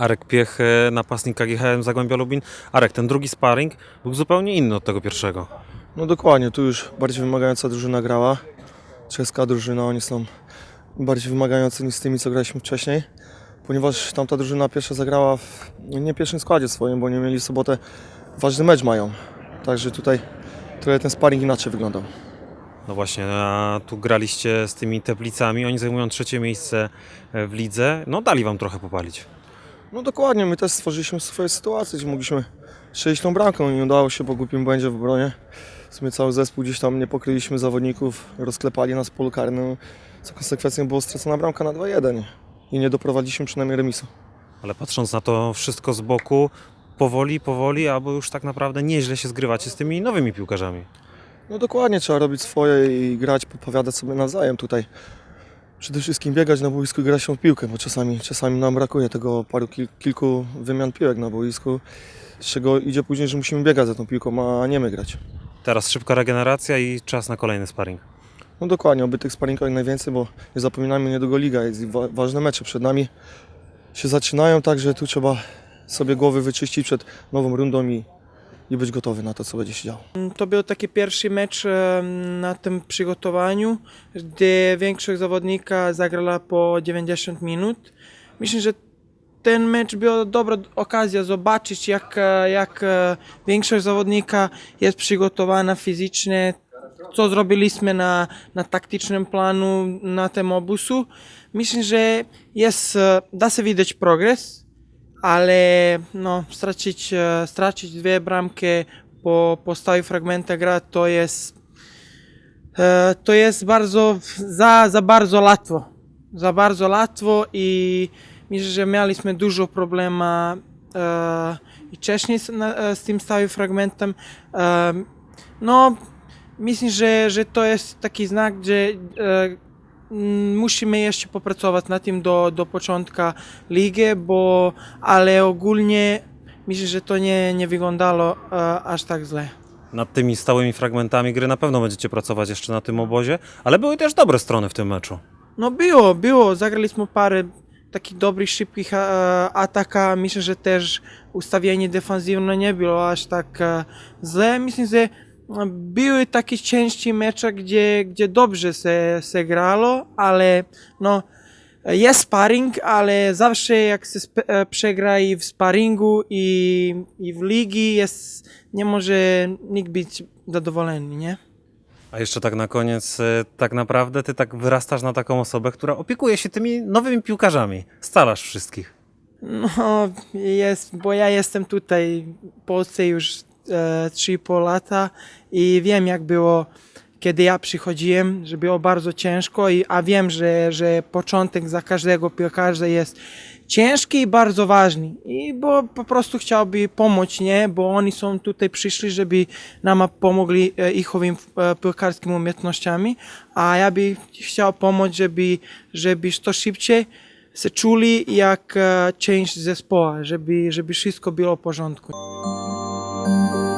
Arek Piech, e, napastnik KGHM Zagłębia Lubin. Arek, ten drugi sparring był zupełnie inny od tego pierwszego. No dokładnie, tu już bardziej wymagająca drużyna grała. Czeska drużyna, oni są bardziej wymagający niż z tymi, co graliśmy wcześniej. Ponieważ tamta drużyna pierwsza zagrała w nie pierwszym składzie swoim, bo nie mieli w sobotę ważny mecz mają. Także tutaj trochę ten sparring inaczej wyglądał. No właśnie, a tu graliście z tymi Teplicami, oni zajmują trzecie miejsce e, w lidze. No dali wam trochę popalić. No dokładnie, my też stworzyliśmy swoje sytuacje, gdzie mogliśmy strzelić tą bramką. Nie udało się po głupim błędzie w obronie. W sumie cały zespół gdzieś tam nie pokryliśmy zawodników, rozklepali nas w polu karnym, co konsekwencją było stracona bramka na 2-1 i nie doprowadziliśmy przynajmniej remisu. Ale patrząc na to wszystko z boku, powoli, powoli, albo już tak naprawdę nieźle się zgrywacie z tymi nowymi piłkarzami. No dokładnie, trzeba robić swoje i grać, podpowiadać sobie nawzajem tutaj. Przede wszystkim biegać na boisku i grać się w piłkę, bo czasami, czasami nam brakuje tego paru kil, kilku wymian piłek na boisku, z czego idzie później, że musimy biegać za tą piłką, a nie my grać. Teraz szybka regeneracja i czas na kolejny sparring. No dokładnie, oby tych sparingów jak najwięcej, bo nie zapominajmy, niedługo liga jest i wa- ważne mecze przed nami się zaczynają, także tu trzeba sobie głowy wyczyścić przed nową rundą i, i być gotowy na to, co będzie się działo. To był taki pierwszy mecz na tym przygotowaniu, gdzie większość zawodnika zagrała po 90 minut. Myślę, że ten mecz był dobra okazja zobaczyć, jak, e, jak e, większość zawodnika jest przygotowana fizycznie, co zrobiliśmy na, na taktycznym planu na tym obusu. Myślę, że jest, e, da się widać progres, ale no, stracić, e, stracić dwie bramki po, po stałej fragmentach gra to jest e, to jest bardzo za, za bardzo łatwo. Za bardzo łatwo i myślę, że mieliśmy dużo problemu e, i wcześniej z, z tym stałym fragmentem. No, myślę, że, że to jest taki znak, że musimy jeszcze popracować nad tym do, do początku ligi, bo ale ogólnie myślę, że to nie, nie wyglądało e, aż tak źle. Nad tymi stałymi fragmentami gry na pewno będziecie pracować jeszcze na tym obozie, ale były też dobre strony w tym meczu. No było, było. Zagraliśmy parę takich dobrych, szybkich e, ataka. Myślę, że też ustawienie defensywne nie było aż tak e, źle. Myślę, że były takie części mecze, gdzie, gdzie dobrze się, się grało, ale no jest sparring, ale zawsze jak się e, przegra i w sparingu i, i w ligi jest, nie może nikt być zadowolony, nie? A jeszcze tak na koniec, e, tak naprawdę ty tak wyrastasz na taką osobę, która opiekuje się tymi nowymi piłkarzami. Starasz wszystkich. No, jest, bo ja jestem tutaj w Polsce już 3,5 lata i wiem jak było, kiedy ja przychodziłem, że było bardzo ciężko, i, a wiem, że, że początek za każdego piłkarza jest ciężki i bardzo ważny. I bo po prostu chciałby pomóc, nie? Bo oni są tutaj przyszli, żeby nam pomogli e, ichowym e, piłkarskimi umiejętnościami, a ja bym chciał pomóc, żeby, żeby to szybciej się czuli jak e, część zespołu, żeby, żeby wszystko było w porządku. you